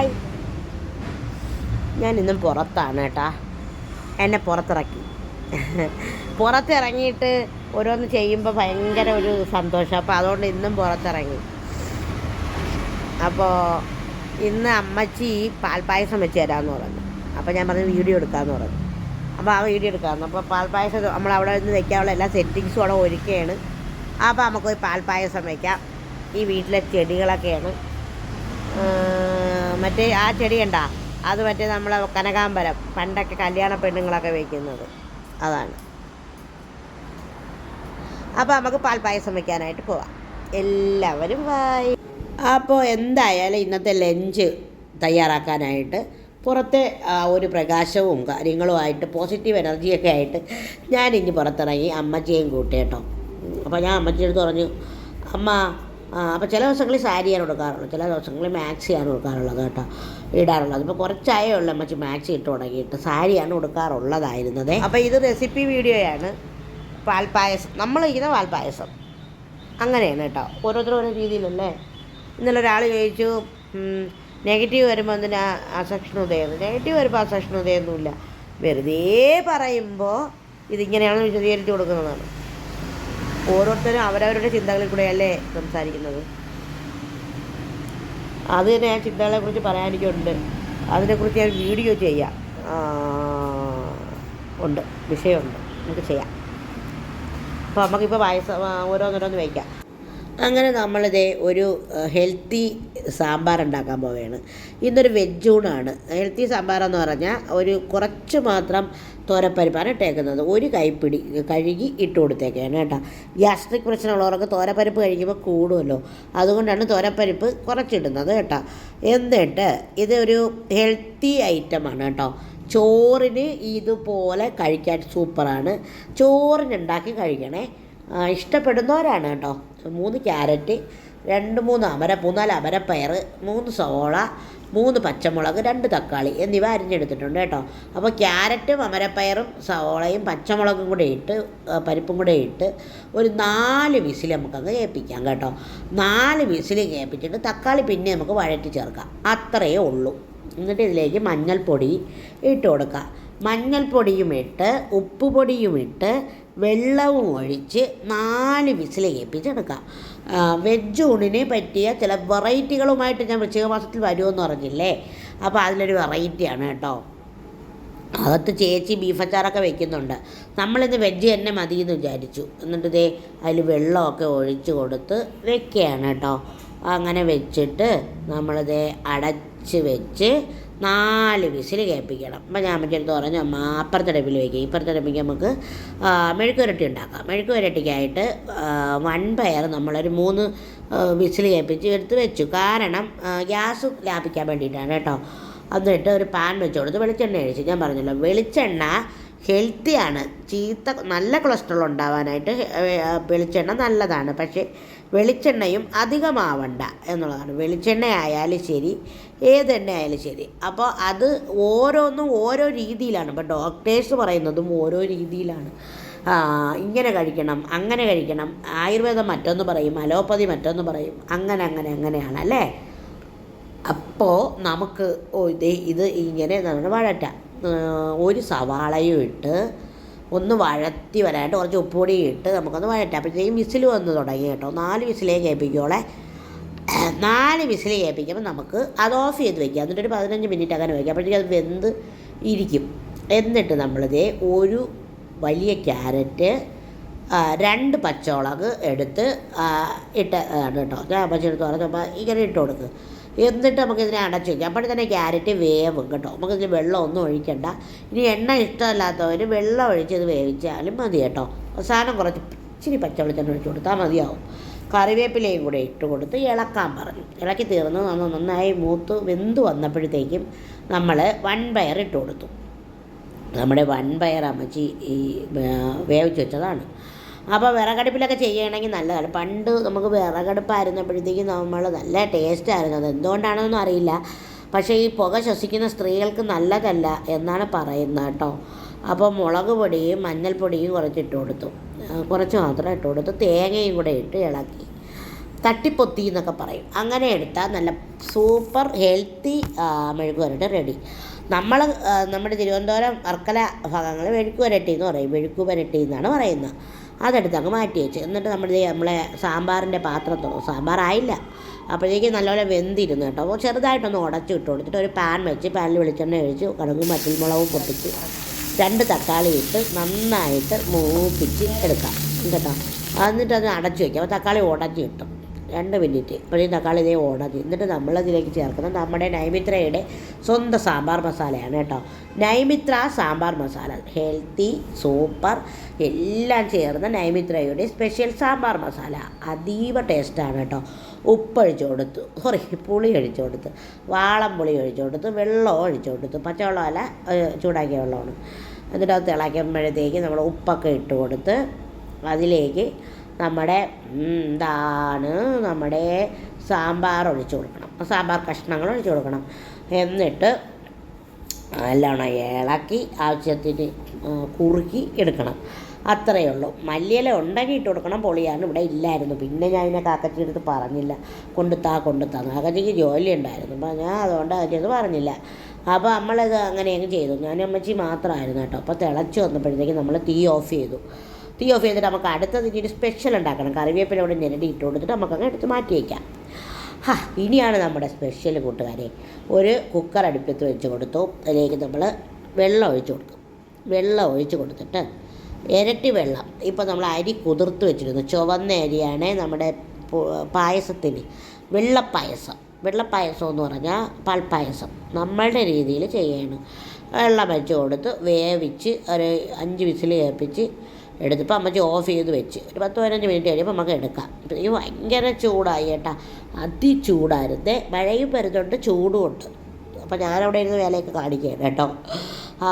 Hi ഞാൻ ഇന്നും പുറത്താണ് കേട്ടാ. എന്നെ പുറത്തിറക്കി. പുറത്തിറങ്ങിയിട്ട് ഓരോന്ന് ചെയ്യുമ്പോൾ ഭയങ്കര ഒരു സന്തോഷം. അപ്പോൾ അതുകൊണ്ട് ഇന്നും പുറത്തിറങ്ങി. അപ്പോൾ ഇന്ന് അമ്മച്ചി പാൽപ്പായസം വെച്ച് തരാമെന്ന് പറഞ്ഞു. അപ്പോൾ ഞാൻ പറഞ്ഞു വീഡിയോ എടുക്കാമെന്ന് പറഞ്ഞു. അപ്പോൾ ആ വീഡിയോ എടുക്കാമെന്ന് അപ്പോൾ പാൽപ്പായസം നമ്മൾ അവിടെ നിന്ന് വെക്കാനുള്ള എല്ലാ സെറ്റിങ്സും അവിടെ ഒരുക്കുകയാണ്. അപ്പോൾ നമുക്ക് പാൽപ്പായസം വയ്ക്കാം ഈ വീട്ടിലെ ചെടികളൊക്കെയാണ്. മറ്റേ ആ ചെടി അത് മറ്റേ നമ്മളെ കനകാമ്പരം. പണ്ടൊക്കെ കല്യാണ പെണ്ണുങ്ങളൊക്കെ വയ്ക്കുന്നത് അതാണ്. അപ്പോൾ നമുക്ക് പാൽപ്പായസം വയ്ക്കാനായിട്ട് പോവാം. എല്ലാവരും വായി അപ്പോൾ എന്തായാലും ഇന്നത്തെ ലഞ്ച് തയ്യാറാക്കാനായിട്ട് പുറത്തെ ഒരു പ്രകാശവും കാര്യങ്ങളുമായിട്ട് പോസിറ്റീവ് എനർജിയൊക്കെ ആയിട്ട് ഇനി പുറത്തിറങ്ങി അമ്മച്ചിയും കൂട്ടി കേട്ടോ. അപ്പോൾ ഞാൻ അമ്മച്ചിയെടുത്ത് പറഞ്ഞു അമ്മ അപ്പോൾ ചില ദിവസങ്ങളിൽ സാരിയാണ് കൊടുക്കാറുള്ളത് ചില ദിവസങ്ങളിൽ മാക്സിയാണ് കൊടുക്കാറുള്ളത് കേട്ടോ ഇടാറുള്ളത്. ഇപ്പോൾ കുറച്ചായേ ഉള്ളൂ അമ്മച്ചി മാക്സി ഇട്ട് തുടങ്ങിയിട്ട്. സാരിയാണ് കൊടുക്കാറുള്ളതായിരുന്നത് അപ്പോൾ ഇത് റെസിപ്പി വീഡിയോയാണ് പാൽപ്പായസം നമ്മൾ ചെയ്യുന്ന പാൽപ്പായസം അങ്ങനെയാണ് കേട്ടോ. ഓരോരുത്തരും ഓരോ രീതിയിലല്ലേ? ഇന്നലെ ഒരാൾ ചോദിച്ചു നെഗറ്റീവ് വരുമ്പോൾ എന്തിനാ അസഹിഷ്ണുതയെന്ന് നെഗറ്റീവ് വരുമ്പോൾ അസഹിഷ്ണുതയൊന്നുമില്ല വെറുതെ പറയുമ്പോൾ ഇതിങ്ങനെയാണ് വിശദീകരിച്ച് കൊടുക്കുന്നതാണ്. ഓരോരുത്തരും അവരവരുടെ ചിന്തകളിൽ കൂടെയല്ലേ സംസാരിക്കുന്നത്. അത് തന്നെ ആ ചിന്തകളെക്കുറിച്ച് പറയാനിക്കുണ്ട് അതിനെക്കുറിച്ച് ഞാൻ വീഡിയോ ചെയ്യാം. ഉണ്ട്. വിഷയമുണ്ട്. നമുക്ക് ചെയ്യാം. അപ്പോൾ നമുക്കിപ്പോൾ വയസ്സ് ഓരോന്നോരോന്ന് വയ്ക്കാം അങ്ങനെ നമ്മളിതേ ഒരു ഹെൽത്തി സാമ്പാർ ഉണ്ടാക്കാൻ പോവുകയാണ്. ഇന്നൊരു വെജൂണാണ് ഹെൽത്തി സാമ്പാർ എന്ന് പറഞ്ഞാൽ ഒരു കുറച്ച് മാത്രം തോരപ്പരിപ്പാണ് ഇട്ടേക്കുന്നത്. ഒരു കൈപ്പിടി കഴുകി ഇട്ട് കൊടുത്തേക്കാണ് കേട്ടോ. ഗ്യാസ്ട്രിക് പ്രശ്നമുള്ളവർക്ക് തോരപ്പരിപ്പ് കഴിക്കുമ്പോൾ കൂടുമല്ലോ അതുകൊണ്ടാണ് തോരപ്പരിപ്പ് കുറച്ചിടുന്നത് കേട്ടോ. എന്നിട്ട് ഇതൊരു ഹെൽത്തി ഐറ്റമാണ് കേട്ടോ. ചോറിന് ഇതുപോലെ കഴിക്കാൻ സൂപ്പറാണ് ചോറിനുണ്ടാക്കി കഴിക്കണേ ഇഷ്ടപ്പെടുന്നവരാണ് കേട്ടോ. മൂന്ന് ക്യാരറ്റ് രണ്ട് മൂന്ന് അമര മൂന്നാൽ അമരപ്പയർ മൂന്ന് സവോള മൂന്ന് പച്ചമുളക് രണ്ട് തക്കാളി എന്നിവ അരിഞ്ഞെടുത്തിട്ടുണ്ട് കേട്ടോ. അപ്പോൾ ക്യാരറ്റും അമരപ്പയറും സവോളയും പച്ചമുളകും കൂടെ ഇട്ട് പരിപ്പും കൂടെ ഇട്ട് ഒരു നാല് വിസിൽ നമുക്കങ്ങ് കേൾപ്പിക്കാം കേട്ടോ. നാല് വിസിൽ കേൾപ്പിച്ചിട്ട് തക്കാളി പിന്നെ നമുക്ക് വഴറ്റി ചേർക്കാം. അത്രയേ ഉള്ളൂ. എന്നിട്ട് ഇതിലേക്ക് മഞ്ഞൾപ്പൊടി ഇട്ട് കൊടുക്കുക മഞ്ഞൾപ്പൊടിയും ഇട്ട് ഉപ്പ് പൊടിയും ഇട്ട് വെള്ളവും ഒഴിച്ച് നാല് വിസിൽ ഏൽപ്പിച്ചെടുക്കാം വെജ് ഊണിനെ പറ്റിയ ചില വെറൈറ്റികളുമായിട്ട് ഞാൻ വൃശ്ചിക മാസത്തിൽ വരുമെന്ന് പറഞ്ഞില്ലേ? അപ്പോൾ അതിലൊരു വെറൈറ്റിയാണ് കേട്ടോ. അകത്ത് ചേച്ചി ബീഫ് അച്ചാറൊക്കെ വെക്കുന്നുണ്ട്. നമ്മളിന്ന് വെജ് തന്നെ മതി എന്ന് വിചാരിച്ചു. എന്നിട്ട് ഇതേ അതിൽ വെള്ളമൊക്കെ ഒഴിച്ച് കൊടുത്ത് വെക്കുകയാണ് കേട്ടോ. അങ്ങനെ വെച്ചിട്ട് നമ്മളിതേ അടച്ച് വെച്ച് നാല് വിസിൽ കേൾപ്പിക്കണം. അപ്പം ഞാൻ മറ്റൊരു പറഞ്ഞു അപ്പുറത്തെ അടുപ്പിൽ വയ്ക്കുക ഇപ്പുറത്തെ അടുപ്പിക്ക് നമുക്ക് മെഴുക്കുരട്ടി ഉണ്ടാക്കാം. മെഴുക്ക് വരട്ടിക്കായിട്ട് വൺ പയർ നമ്മളൊരു മൂന്ന് വിസിൽ കേൾപ്പിച്ച് എടുത്ത് വെച്ചു. കാരണം ഗ്യാസ് ലാഭിക്കാൻ വേണ്ടിയിട്ടാണ് കേട്ടോ. എന്നിട്ട് ഒരു പാൻ വെച്ച് കൊടുത്ത് വെളിച്ചെണ്ണ ഒഴിച്ച്. ഞാൻ പറഞ്ഞല്ലോ വെളിച്ചെണ്ണ ഹെൽത്തിയാണ്. ചീത്ത നല്ല കൊളസ്ട്രോൾ ഉണ്ടാവാനായിട്ട് വെളിച്ചെണ്ണ നല്ലതാണ്. പക്ഷേ വെളിച്ചെണ്ണയും അധികമാവണ്ട എന്നുള്ളതാണ്. വെളിച്ചെണ്ണ ആയാലും ശരി ഏതെണ്ണ ആയാലും ശരി. അപ്പോൾ അത് ഓരോന്നും ഓരോ രീതിയിലാണ്. ഇപ്പോൾ ഡോക്ടേഴ്സ് പറയുന്നതും ഓരോ രീതിയിലാണ്. ഇങ്ങനെ കഴിക്കണം അങ്ങനെ കഴിക്കണം ആയുർവേദം മറ്റൊന്ന് പറയും അലോപ്പതി മറ്റൊന്ന് പറയും അങ്ങനെ അങ്ങനെ അങ്ങനെയാണ് അല്ലേ? അപ്പോൾ നമുക്ക് ഇതേ ഇത് ഇങ്ങനെ നമ്മൾ വഴറ്റാം. ഒരു സവാളയും ഇട്ട് ഒന്ന് വഴത്തി വരാനായിട്ട് കുറച്ച് ഉപ്പുപൊടി ഇട്ട് നമുക്കൊന്ന് വഴറ്റാം. അപ്പോഴത്തേക്കും വിസിൽ വന്ന് തുടങ്ങി കേട്ടോ. നാല് വിസിലേ കേൾപ്പിക്കോളെ നാല് വിസിൽ കേൾപ്പിക്കുമ്പോൾ നമുക്ക് അത് ഓഫ് ചെയ്ത് വയ്ക്കാം എന്നിട്ട് ഒരു പതിനഞ്ച് മിനിറ്റ് അങ്ങനെ വയ്ക്കാം അപ്പോഴത്തേക്കും അത് വെന്ത് ഇരിക്കും. എന്നിട്ട് നമ്മളിതേ ഒരു വലിയ ക്യാരറ്റ് രണ്ട് പച്ചമുളക് എടുത്ത് ഇട്ട് കേട്ടോ. ഞാൻ പച്ചെടുത്ത് പറഞ്ഞപ്പോൾ ഇങ്ങനെ ഇട്ട് കൊടുക്കുക എന്നിട്ട് നമുക്കിതിനെ അടച്ച് വയ്ക്കാം അപ്പോൾ തന്നെ ക്യാരറ്റ് വേവും കേട്ടോ. വെള്ളം ഒന്നും ഒഴിക്കണ്ട. ഇനി എണ്ണ ഇഷ്ടമല്ലാത്തവർ വെള്ളം ഒഴിച്ച് ഇത് വേവിച്ചാലും മതി കേട്ടോ. അവസാനം കുറച്ച് ഇച്ചിരി പച്ചവെളിച്ചെണ്ണ ഒഴിച്ച് കൊടുത്താൽ മതിയാവും. കറിവേപ്പിലയും കൂടെ ഇട്ട് കൊടുത്ത് ഇളക്കാൻ പറഞ്ഞു. ഇളക്കി തീർന്ന് നന്ന നന്നായി മൂത്ത് വെന്ത് വന്നപ്പോഴത്തേക്കും നമ്മൾ വൺ പയർ ഇട്ട് കൊടുത്തു. നമ്മുടെ വൺ പയർ അമ്മച്ചി ഈ വേവിച്ച് വെച്ചതാണ്. അപ്പോൾ വിറകടുപ്പിലൊക്കെ ചെയ്യണമെങ്കിൽ നല്ലതാണ്. പണ്ട് നമുക്ക് വിറകടുപ്പായിരുന്നപ്പോഴത്തേക്കും നമ്മൾ നല്ല ടേസ്റ്റായിരുന്നു അത് എന്തുകൊണ്ടാണെന്നൊന്നും അറിയില്ല. പക്ഷേ ഈ പുക ശ്വസിക്കുന്ന സ്ത്രീകൾക്ക് നല്ലതല്ല എന്നാണ് പറയുന്നത് കേട്ടോ. അപ്പോൾ മുളക് പൊടിയും മഞ്ഞൾപ്പൊടിയും കുറച്ച് ഇട്ട് കൊടുത്തു കുറച്ച് മാത്രം ഇട്ട് കൊടുത്തു. തേങ്ങയും കൂടെ ഇട്ട് ഇളക്കി. തട്ടിപ്പൊത്തി എന്നൊക്കെ പറയും. അങ്ങനെ എടുത്താൽ നല്ല സൂപ്പർ ഹെൽത്തി മെഴുക്ക് വരട്ടി റെഡി നമ്മൾ നമ്മുടെ തിരുവനന്തപുരം വർക്കല ഭാഗങ്ങൾ മെഴുക്കുവരട്ടി എന്ന് പറയും. മെഴുക്ക് വരട്ടി എന്നാണ് പറയുന്നത്. അതെടുത്ത് അങ്ങ് മാറ്റി വെച്ച്. എന്നിട്ട് നമ്മുടെ നമ്മളെ സാമ്പാറിന്റെ പാത്രം തുറന്നു. സാമ്പാറായില്ല. അപ്പോഴേക്കും നല്ലപോലെ വെന്തിരുന്നു കേട്ടോ. അപ്പോൾ ചെറുതായിട്ടൊന്ന് ഉടച്ചു ഇട്ട് കൊടുത്തിട്ട് ഒരു പാൻ വെച്ച് പാനിൽ വെളിച്ചെണ്ണ ഒഴിച്ച് കടുകും മറ്റൽമുളകും പൊട്ടിച്ച് രണ്ട് തക്കാളി ഇട്ട് നന്നായിട്ട് മൂപ്പിച്ച് എടുക്കാം. കേട്ടോ. എന്നിട്ട് അത് അടച്ചു വയ്ക്കാം അപ്പോൾ തക്കാളി ഉടച്ചു കിട്ടും. രണ്ട് മിനിറ്റ്. ഇപ്പോൾ ഈ തക്കാളി ഇതേ ഉടച്ച് എന്നിട്ട് നമ്മളതിലേക്ക് ചേർക്കുന്നത് നമ്മുടെ നൈമിത്രയുടെ സ്വന്തം സാമ്പാർ മസാലയാണ് കേട്ടോ. നൈമിത്ര സാമ്പാർ മസാല. ഹെൽത്തി സൂപ്പർ എല്ലാം ചേർന്ന നൈമിത്രയുടെ സ്പെഷ്യൽ സാമ്പാർ മസാല. അതീവ ടേസ്റ്റാണ് കേട്ടോ. ഉപ്പൊഴിച്ചു കൊടുത്തു. സോറി പുളി ഒഴിച്ചു കൊടുത്ത്. വാളം പുളി ഒഴിച്ചു കൊടുത്ത്. വെള്ളം ഒഴിച്ചു കൊടുത്ത്. പച്ചവെള്ളമല്ല ചൂടാക്കിയ വെള്ളമാണ്. എന്നിട്ട് അത് തിളയ്ക്കുമ്പോഴത്തേക്ക് നമ്മൾ ഉപ്പൊക്കെ ഇട്ട് കൊടുത്ത് അതിലേക്ക് നമ്മുടെ എന്താണ് നമ്മുടെ സാമ്പാർ ഒഴിച്ചു കൊടുക്കണം. സാമ്പാർ കഷ്ണങ്ങൾ ഒഴിച്ചു കൊടുക്കണം. എന്നിട്ട് നല്ലോണം ഇളക്കി ആവശ്യത്തിന് കുറുക്കി എടുക്കണം. അത്രയേ ഉള്ളൂ. മല്ലിയില ഉണ്ടെങ്കിൽ ഇട്ട് കൊടുക്കണം. പൊളിയാണ് ഇവിടെ ഇല്ലായിരുന്നു. പിന്നെ ഞാൻ ഇതിനെ കാക്കച്ചി എടുത്ത് പറഞ്ഞില്ല. കൊണ്ടുത്താ കൊണ്ടുത്താ. കാക്കച്ചിക്ക് ജോലി ഉണ്ടായിരുന്നു. അപ്പോൾ ഞാൻ അതുകൊണ്ട് അതിനത് പറഞ്ഞില്ല. അപ്പോൾ നമ്മളത് അങ്ങനെയൊക്കെ അങ്ങ് ചെയ്തു. ഞാൻ അമ്മച്ചി മാത്രമായിരുന്നു കേട്ടോ. അപ്പോൾ തിളച്ച് വന്നപ്പോഴത്തേക്ക് നമ്മൾ തീ ഓഫ് ചെയ്തു. തീ ഓഫ് ചെയ്തിട്ട് നമുക്ക് അടുത്തത് ഇനി ഒരു സ്പെഷ്യൽ ഉണ്ടാക്കണം. കറിവേപ്പില കൂടെ ഞെരടി ഇട്ട് കൊടുത്തിട്ട് നമുക്കങ്ങ് എടുത്ത് മാറ്റി വയ്ക്കാം ഹാ ഇനിയാണ് നമ്മുടെ സ്പെഷ്യൽ കൂട്ടുകാരെ. ഒരു കുക്കർ അടുപ്പത്ത് വെച്ച് കൊടുത്തു. അതിലേക്ക് നമ്മൾ വെള്ളം ഒഴിച്ച് കൊടുക്കും വെള്ളം ഒഴിച്ച് കൊടുത്തിട്ട് ഇരട്ടി വെള്ളം. ഇപ്പോൾ നമ്മൾ അരി കുതിർത്ത് വെച്ചിരുന്നു. ചുവന്ന അരിയാണ് നമ്മുടെ പായസത്തിന് വെള്ളപ്പായസം. വെള്ളപ്പായസം എന്ന് പറഞ്ഞാൽ പാൽപ്പായസം. നമ്മളുടെ രീതിയിൽ ചെയ്യണം. വെള്ളം വെച്ച് കൊടുത്ത് വേവിച്ച് ഒരു അഞ്ച് വിസിൽ കേൾപ്പിച്ച് എടുത്തപ്പോൾ അമ്മച്ചി ഓഫ് ചെയ്ത് വെച്ച്. ഒരു പത്ത് പതിനഞ്ച് മിനിറ്റ് കഴിയുമ്പോൾ നമുക്ക് എടുക്കാം. ഇപ്പം ഈ ഭയങ്കര ചൂടായി കേട്ടാ. അതിചൂടായിരുന്നേ. മഴയും വരുന്നുണ്ട് ചൂടും ഉണ്ട്. അപ്പോൾ ഞാനവിടെ ഇരുന്ന് വേലയൊക്കെ കാണിക്കുകയാണ് കേട്ടോ.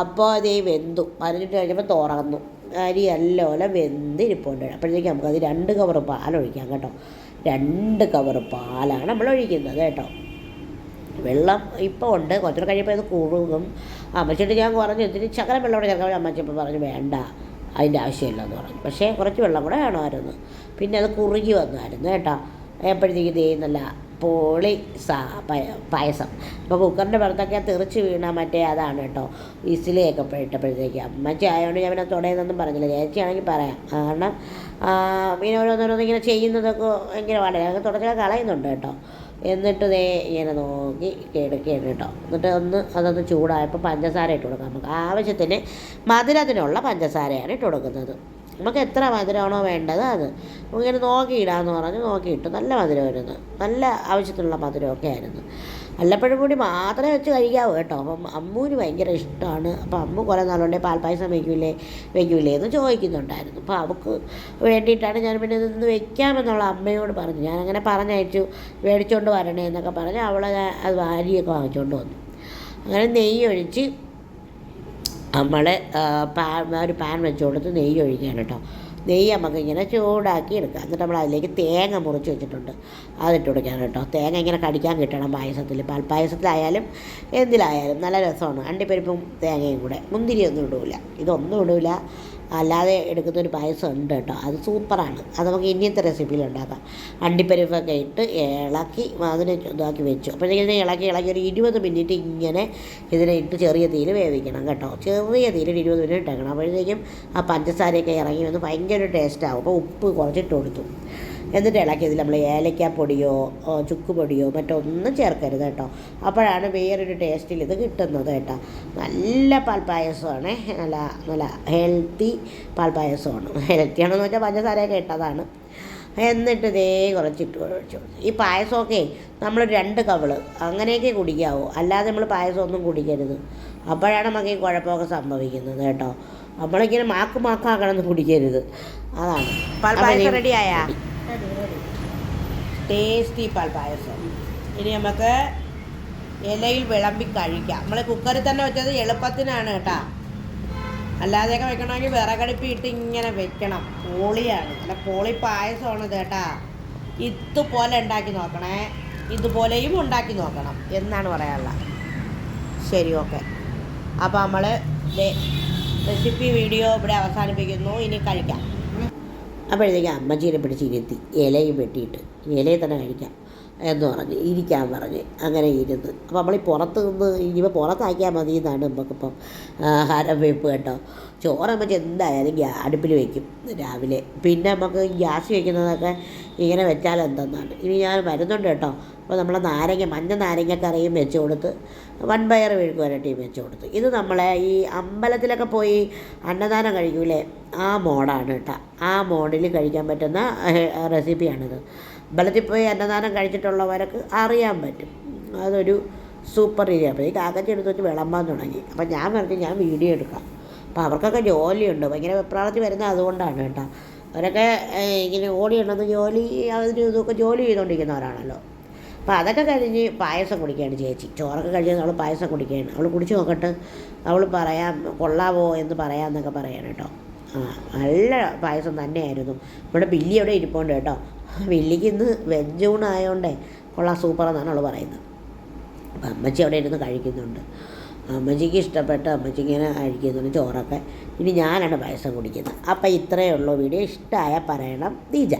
അപ്പോൾ അതേ വെന്തു. പതിനെട്ട് കഴിഞ്ഞപ്പോൾ തുറന്നു. അരി നല്ലപോലെ വെന്തിരിപ്പുണ്ട് അപ്പോഴത്തേക്ക് നമുക്കത് രണ്ട് കവർ പാലൊഴിക്കാം കേട്ടോ. രണ്ട് കവർ പാലാണ് നമ്മൾ ഒഴിക്കുന്നത് കേട്ടോ. വെള്ളം ഇപ്പോൾ ഉണ്ട്. കുറച്ചുകൂടെ കഴിയുമ്പോൾ ഇത് കുഴുകും അമ്മച്ചിട്ട് ഞാൻ കുറഞ്ഞു ഇത്തിരി ശകലം വെള്ളം കൂടെ ചേർക്കാൻ അമ്മച്ചിപ്പോൾ പറഞ്ഞു വേണ്ട. അതിന്റെ ആവശ്യമില്ല എന്ന് പറഞ്ഞു. പക്ഷേ കുറച്ച് വെള്ളം കൂടെ വേണമായിരുന്നു. പിന്നെ അത് കുറുകി വന്നായിരുന്നു കേട്ടോ. എപ്പോഴത്തേക്ക് നല്ല പോളി സാ പയ- പായസം. അപ്പോൾ കുക്കറിന്റെ പുറത്തൊക്കെ തെറിച്ച് വീണ മറ്റേ അതാണ് കേട്ടോ. ഇസിലിയൊക്കെ ഇട്ടപ്പോഴത്തേക്ക് അമ്മച്ചി ആയതുകൊണ്ട് ഞാൻ പിന്നെ തുടയുന്നൊന്നും പറഞ്ഞില്ല. ചേച്ചിയാണെങ്കിൽ പറയാം. കാരണം പിന്നെ ഓരോന്നോരോന്നിങ്ങനെ ചെയ്യുന്നതൊക്കെ പാടില്ല ഞങ്ങൾക്ക് തുടച്ചൊക്കെ കളയുന്നുണ്ട് കേട്ടോ. എന്നിട്ട് ദേ ഇങ്ങനെ നോക്കി കിടക്കുകയാണ് കേട്ടോ. എന്നിട്ട് ഒന്ന് അതൊന്ന് ചൂടായപ്പോൾ പഞ്ചസാര ഇട്ട് കൊടുക്കാം. നമുക്ക് ആവശ്യത്തിന് മധുരത്തിനുള്ള പഞ്ചസാരയാണ് ഇട്ട് കൊടുക്കുന്നത്. നമുക്ക് എത്ര മധുരമാണോ വേണ്ടത് അത്. ഇങ്ങനെ നോക്കിയിടാന്ന് പറഞ്ഞ് നോക്കിയിട്ടു നല്ല മധുരമായിരുന്നു നല്ല ആവശ്യത്തിനുള്ള മധുരമൊക്കെ ആയിരുന്നു. വല്ലപ്പോഴും കൂടി മാത്രമേ വെച്ച് കഴിക്കാവൂ കേട്ടോ. അപ്പം അമ്മൂന് ഭയങ്കര ഇഷ്ടമാണ് അപ്പം അമ്മ കുറേ നാളുണ്ടേ പാൽപ്പായസം വയ്ക്കൂലേ വയ്ക്കൂലേ എന്ന് ചോദിക്കുന്നുണ്ടായിരുന്നു. അപ്പോൾ അവൾക്ക് വേണ്ടിയിട്ടാണ് ഞാൻ പിന്നെ ഇതൊന്ന് വെക്കാമെന്നുള്ള അമ്മയോട് പറഞ്ഞു. ഞാൻ അങ്ങനെ പറഞ്ഞയച്ചു മേടിച്ചുകൊണ്ട് വരണേ എന്നൊക്കെ പറഞ്ഞ് അവളെ അത് വാരിയൊക്കെ വാങ്ങിച്ചുകൊണ്ട് വന്നു. അങ്ങനെ നെയ്യ് ഒഴിച്ച് നമ്മളെ പാ ഒരു പാൻ വെച്ച് കൊടുത്ത് നെയ്യ് ഒഴിക്കുകയാണ് കേട്ടോ. നെയ്യ് നമുക്ക് ഇങ്ങനെ ചൂടാക്കി എടുക്കാം. എന്നിട്ട് നമ്മൾ അതിലേക്ക് തേങ്ങ മുറിച്ച് വെച്ചിട്ടുണ്ട്. അതിട്ട് കൊടുക്കാൻ കേട്ടോ. തേങ്ങ ഇങ്ങനെ കടിക്കാൻ കിട്ടണം പായസത്തിൽ. പാൽപ്പായസത്തിലായാലും എന്തിലായാലും നല്ല രസമാണ്. അണ്ടിപ്പരിപ്പും തേങ്ങയും കൂടെ. മുന്തിരിയൊന്നും ഇടൂല. ഇതൊന്നും ഇടൂല. അല്ലാതെ എടുക്കുന്ന ഒരു പായസം ഉണ്ട് കേട്ടോ. അത് സൂപ്പറാണ്. അത് നമുക്ക് ഇനിയത്തെ റെസിപ്പിയിൽ ഉണ്ടാക്കാം അണ്ടിപ്പരിപ്പൊക്കെ ഇട്ട് ഇളക്കി അതിനെ ഇതാക്കി വെച്ചു. അപ്പോഴത്തേക്കും ഇതിനെ ഇളക്കി ഇളക്കി ഒരു ഇരുപത് മിനിറ്റ് ഇങ്ങനെ ഇതിനെ ഇട്ട് ചെറിയ തീയിൽ വേവിക്കണം കേട്ടോ. ചെറിയ തീയിൽ ഇരുപത് മിനിറ്റ് ഇട്ടേക്കണം. അപ്പോഴത്തേക്കും ആ പഞ്ചസാരയൊക്കെ ഇറങ്ങി വന്ന് ഭയങ്കര ടേസ്റ്റ് ആവും. അപ്പോൾ ഉപ്പ് കുറച്ചിട്ട് കൊടുത്തു. എന്നിട്ട് ഇളക്കിയതിൽ നമ്മൾ ഏലക്കാപ്പൊടിയോ ചുക്ക് ചുക്കുപൊടിയോ മറ്റോ ഒന്നും ചേർക്കരുത് കേട്ടോ. അപ്പോഴാണ് വേറൊരു ടേസ്റ്റിൽ ഇത് കിട്ടുന്നത് കേട്ടോ. നല്ല പാൽപ്പായസമാണ്. നല്ല നല്ല ഹെൽത്തി പാൽപ്പായസമാണ്. ഹെൽത്തി ആണെന്ന് വെച്ചാൽ പഞ്ചസാരയൊക്കെ ഇട്ടതാണ്. എന്നിട്ട് ഇതേ കുറച്ചിട്ട് ഒഴിച്ചു. ഈ പായസമൊക്കെ നമ്മൾ രണ്ട് കവൾ അങ്ങനെയൊക്കെ കുടിക്കാവൂ? അല്ലാതെ നമ്മൾ പായസമൊന്നും കുടിക്കരുത്. അപ്പോഴാണ് നമുക്ക് ഈ കുഴപ്പമൊക്കെ സംഭവിക്കുന്നത് കേട്ടോ. നമ്മളിങ്ങനെ മാക്ക് മാക്കാക്കണമെന്ന് കുടിക്കരുത്. അതാണ്. പാൽപ്പായസം റെഡിയായാ ടേസ്റ്റി പാൽപ്പായസം ഇനി നമുക്ക് ഇലയിൽ വിളമ്പി കഴിക്കാം. നമ്മൾ കുക്കറിൽ തന്നെ വെച്ചത് എളുപ്പത്തിനാണ് കേട്ടാ. അല്ലാതെയൊക്കെ വെക്കണമെങ്കിൽ വിറകടുപ്പി ഇട്ട് ഇങ്ങനെ വെക്കണം. പോളിയാണ്. അല്ല പോളി പായസമാണ് കേട്ടാ. ഇതുപോലെ ഉണ്ടാക്കി നോക്കണേ. ഇതുപോലെയും ഉണ്ടാക്കി നോക്കണം എന്നാണ് പറയാനുള്ളത്. ശരി ഓക്കെ. അപ്പോൾ നമ്മൾ റെസിപ്പി വീഡിയോ ഇവിടെ അവസാനിപ്പിക്കുന്നു. ഇനി കഴിക്കാം. അപ്പോഴത്തേക്ക് അമ്മച്ചീനെ പിടിച്ചിരുത്തി ഇലയും വെട്ടിയിട്ട് ഇലയിൽ തന്നെ കഴിക്കാം. എന്ന് പറഞ്ഞ് ഇരിക്കാൻ പറഞ്ഞ് അങ്ങനെ ഇരുന്ന്. അപ്പോൾ നമ്മൾ പുറത്ത് നിന്ന് ഇനിയിപ്പോൾ പുറത്താക്കിയാൽ മതി എന്നാണ് നമുക്കിപ്പം ആഹാരം വെപ്പ് കേട്ടോ. ചോറ് നമുക്ക് എന്തായാലും അടുപ്പിൽ വയ്ക്കും രാവിലെ. പിന്നെ നമുക്ക് ഗ്യാസ് വയ്ക്കുന്നതൊക്കെ ഇങ്ങനെ വെച്ചാൽ എന്തെന്നാണ്. ഇനി ഞാൻ വരുന്നുണ്ട് കേട്ടോ. അപ്പോൾ നമ്മൾ നാരങ്ങ മഞ്ഞ നാരങ്ങക്കറിയും വെച്ച് കൊടുത്ത് വൺ വൻപയർ മെഴുക്ക് വരട്ടിയും വെച്ച് കൊടുത്ത്. ഇത് നമ്മളെ ഈ അമ്പലത്തിലൊക്കെ പോയി അന്നദാനം കഴിക്കൂലേ? ആ മോഡാണ് കേട്ടോ. ആ മോഡിൽ കഴിക്കാൻ പറ്റുന്ന റെസിപ്പിയാണിത്. അമ്പലത്തിൽ പോയി അന്നദാനം കഴിച്ചിട്ടുള്ളവർക്ക് അറിയാൻ പറ്റും. അതൊരു സൂപ്പർ ഏരിയ അപ്പോൾ ഈ കാക്കച്ചി എടുത്ത് വെച്ച് വിളമ്പാൻ തുടങ്ങി. അപ്പം ഞാൻ പറഞ്ഞു ഞാൻ വീഡിയോ എടുക്കാം. അപ്പോൾ അവർക്കൊക്കെ ജോലിയുണ്ട്. ഭയങ്കര വെപ്രാളത്തിൽ വരുന്നത് അതുകൊണ്ടാണ് കേട്ടോ. അവരൊക്കെ ഇങ്ങനെ ഓടിയുണ്ടെന്ന് ജോലി അതിന് ഇതൊക്കെ ജോലി ചെയ്തുകൊണ്ടിരിക്കുന്നവരാണല്ലോ അപ്പോൾ അതൊക്കെ കഴിഞ്ഞ് പായസം കുടിക്കുകയാണ് ചേച്ചി. ചോറൊക്കെ കഴിഞ്ഞ് അവൾ പായസം കുടിക്കുകയാണ്. അവൾ കുടിച്ച് നോക്കട്ട്. അവൾ പറയാം കൊള്ളാവോ എന്ന് പറയാമെന്നൊക്കെ പറയാൻ കേട്ടോ. നല്ല പായസം തന്നെയായിരുന്നു. ഇവിടെ ബില്ലി അവിടെ ഇരിപ്പുണ്ട് കേട്ടോ. ബില്ലിക്ക് ഇന്ന് വെജ് ഊണായതുകൊണ്ടേ കൊള്ളാം സൂപ്പറെന്നാണ് അവൾ പറയുന്നത്. അപ്പം അമ്മച്ചി അവിടെ ഇരുന്ന് കഴിക്കുന്നുണ്ട്. അമ്മച്ചിക്ക് ഇഷ്ടപ്പെട്ട് അമ്മച്ചി ഇങ്ങനെ കഴിക്കുന്നുണ്ട് ചോറൊക്കെ. ഇനി ഞാനാണ് പായസം കുടിക്കുന്നത്. അപ്പം ഇത്രയേ ഉള്ളൂ വീഡിയോ. ഇഷ്ടമായ പറയണം. നീജ.